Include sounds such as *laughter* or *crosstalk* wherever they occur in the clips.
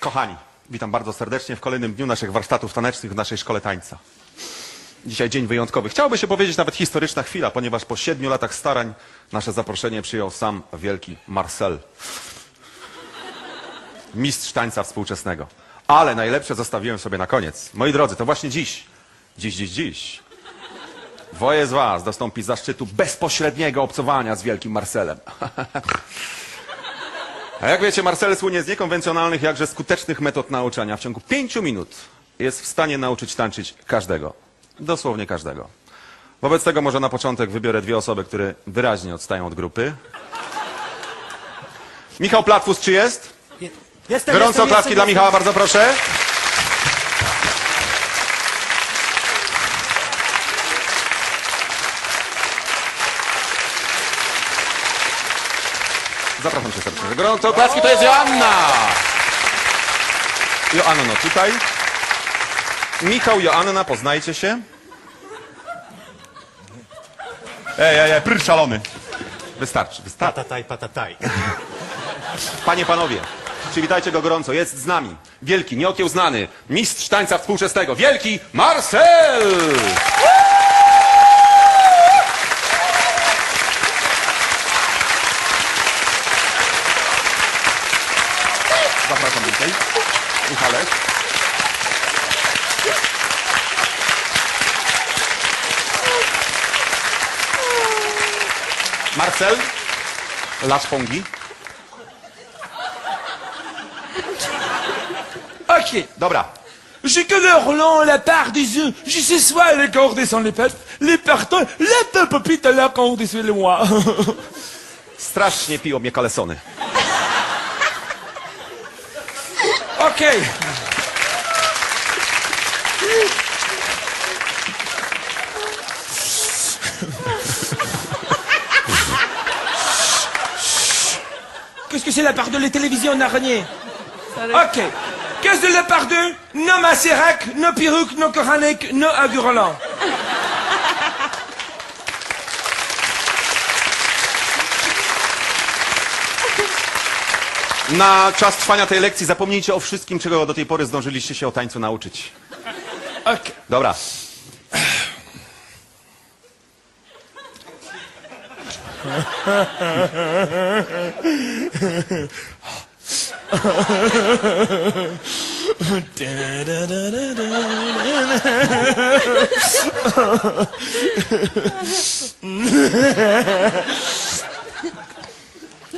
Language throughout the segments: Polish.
Kochani, witam bardzo serdecznie w kolejnym dniu naszych warsztatów tanecznych w naszej szkole tańca. Dzisiaj dzień wyjątkowy. Chciałoby się powiedzieć nawet historyczna chwila, ponieważ po siedmiu latach starań nasze zaproszenie przyjął sam wielki Marcel. Mistrz tańca współczesnego. Ale najlepsze zostawiłem sobie na koniec. Moi drodzy, to właśnie dziś, dziś, dziś, dziś, dwoje z was dostąpi zaszczytu bezpośredniego obcowania z wielkim Marcelem. *laughs* A jak wiecie, Marcel słynie z niekonwencjonalnych, jakże skutecznych metod nauczania. W ciągu pięciu minut jest w stanie nauczyć tańczyć każdego. Dosłownie każdego. Wobec tego może na początek wybiorę dwie osoby, które wyraźnie odstają od grupy. Michał Platwus, czy jest? Jestem, Gorąco jestem, oklaski jestem, dla. Michała, bardzo proszę. Zapraszam cię serdecznie. Gorąco oklaski to jest Joanna! Joanno, no tutaj. Michał, Joanna, poznajcie się. Ej, ej, ej, pryr szalony. Wystarczy, wystarczy. Patataj, patataj. Panie, panowie, przywitajcie go gorąco. Jest z nami wielki, nieokiełznany mistrz tańca współczesnego, wielki Marcel! Marcel, Las Pongi. *laughs* Ok. Dobra, J'ai que le relent, la part des yeux. Je sais soit les cordes descendent les fesses, les partons, la tapopite à la corde sur le moi. strasznie piją mnie kalesony. ok. Qu'est-ce que c'est la part de la télévision en araignée Ok. Qu'est-ce que la part de No macérac, no perruque, no coranek, no agurolan Na czas trwania tej lekcji zapomnijcie o wszystkim, czego do tej pory zdążyliście się o tańcu nauczyć. Ok. Dobra.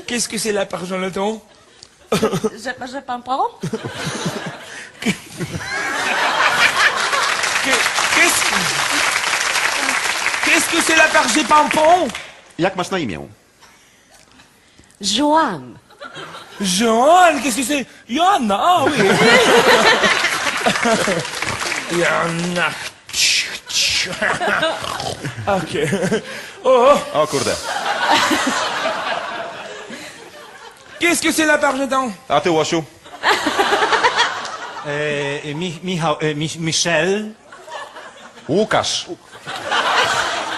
Qu'est-ce que c'est la là par Jonathan? Je pas comprends. Qu'est-ce que c'est la part J'ai pas un pont Jak masz na imię? Joanne. Joanne, qu'est-ce que c'est Joanna, ah oui. Joanna. ok. Oh, O kurde. qu'est-ce que c'est la A ty, Łosiu? E, mi, Michał, e, mi, Michel. Łukasz.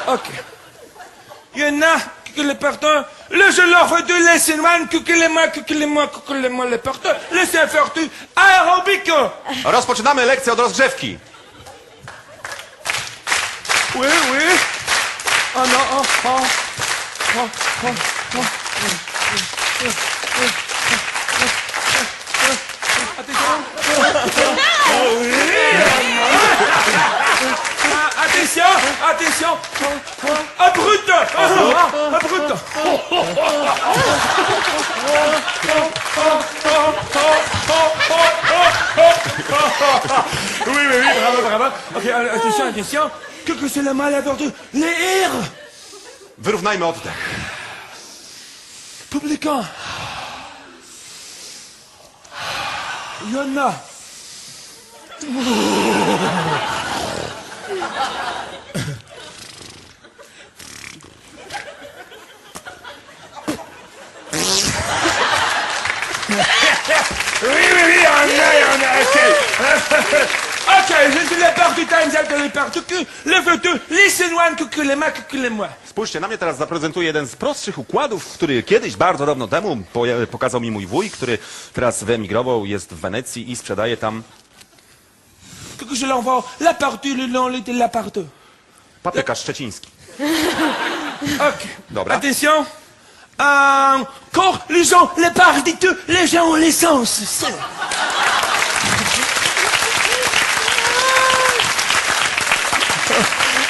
Ok. Yena, le porteur. Le je l'offre de l'Essinman, kukulema, kukulema, kukulema, le porteur. Le tu aerobiko. Rozpoczynamy lekcję od rozgrzewki. Oui, oui. Oh non, oh, oh. Oh, oh, oh. Attention. Oh, oui. Attention, attention. Abrut. Abrut. Oui, oui, bravo, bravo. Ok, euh, attention, attention. Tylko się le mal. Les ir. Wyrównajmy oddech. Publika. Jonna. Oui, oui, oui, Yonna, Yonna, ok. *laughs* Ok, je suis la part du time, les partout que le photo, les Chinois, que les mains, que les moi. Spójrzcie na mnie, teraz zaprezentuję jeden z prostszych układów, który kiedyś, bardzo dawno temu, pokazał mi mój wuj, który teraz wyemigrował, jest w Wenecji i sprzedaje tam Que, je l'envoie la partout, le long, la partout. paprykarz szczeciński. *laughs* Ok. Dobra. Attention. Euh, quand les gens les parlent les gens ont l'essence. c'est- *laughs*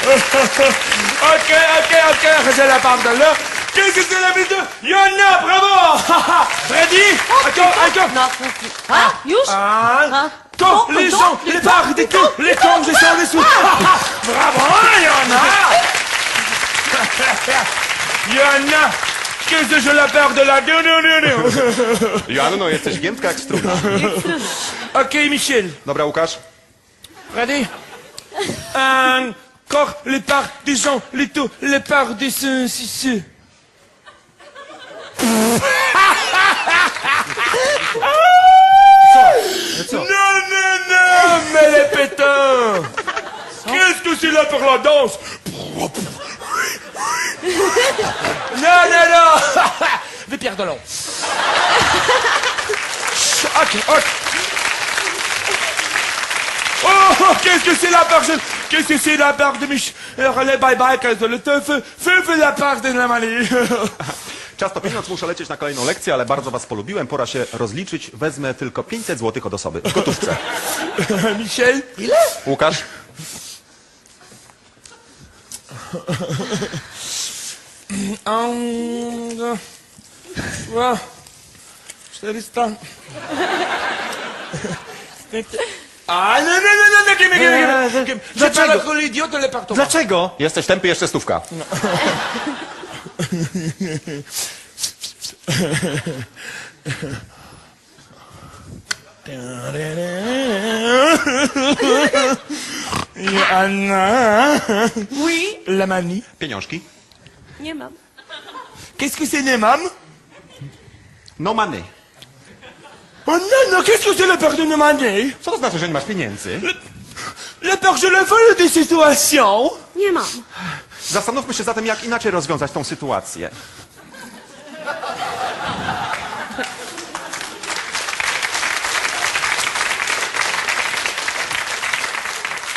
ok, ok, ok, je la parle de là. Qu'est-ce que c'est la vidéo Yana, bravo *laughs* Ready Attends, attends. No, a, już? Ah, A, quand les to, gens to, les to, parlent de to. tout, les cons, je sens les sous. *laughs* Bravo, Yana Yana Kiedy że je la... No, no, no, no. Joanno, no jesteś giętka jak struna. *laughs* Okej, okay, Michel. Dobra, Łukasz. Ready? Um, corps, les parts des gens, les taux, les parts des... Co? Co? No, no, no, mais les pétins Qu'est-ce que c'est là pour la danse? L'eau. Ok, ok. Oh, qu'est-ce que c'est la barre de... Qu'est-ce que c'est la barre de Mich... Euh, Relais bye bye, qu'est-ce que le teuf... Feu, la barre de la manie. *laughs* Czas to pieniądz, muszę lecieć na kolejną lekcję, ale bardzo was polubiłem, pora się rozliczyć. Wezmę tylko 500 zł od osoby, w gotówce. *laughs* Michel Łukasz? *laughs* Un... trois... 400... Ah, non, non, non, non, non, give me, give me, give me, give me. J'ai pas Dlaczego? Dlaczego? Jesteś tępy, jeszcze stówka. Anna... Oui, La manie. Pieniążki? nie mam. Qu'est-ce que c'est, les mam No money. Oh non, non, qu'est-ce que c'est le père de manie Co to znaczy, że nie masz pieniędzy? Le père, je le vole des situations. Nie mam. Zastanówmy się zatem, jak inaczej rozwiązać tą sytuację.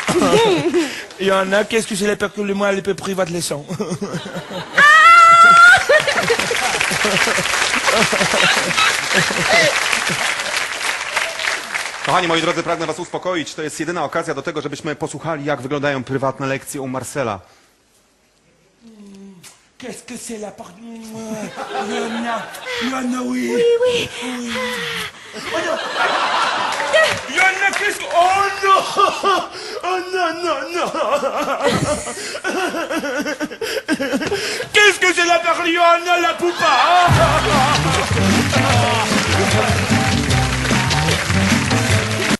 *laughs* Il y en a, qu'est-ce que c'est les pères que le moi, les peu privates les *laughs* sont. *laughs* Kochani moi drodzy, pragnę was uspokoić. To jest jedyna okazja do tego, żebyśmy posłuchali, jak wyglądają prywatne lekcje u Marcela. Qu'est-ce que c'est la part... Yana, Yana, oui. Oui, oui. Yana, qu'est-ce que... Oh non Oh non, non, non. Qu'est-ce que c'est la parlure, la poupa hein?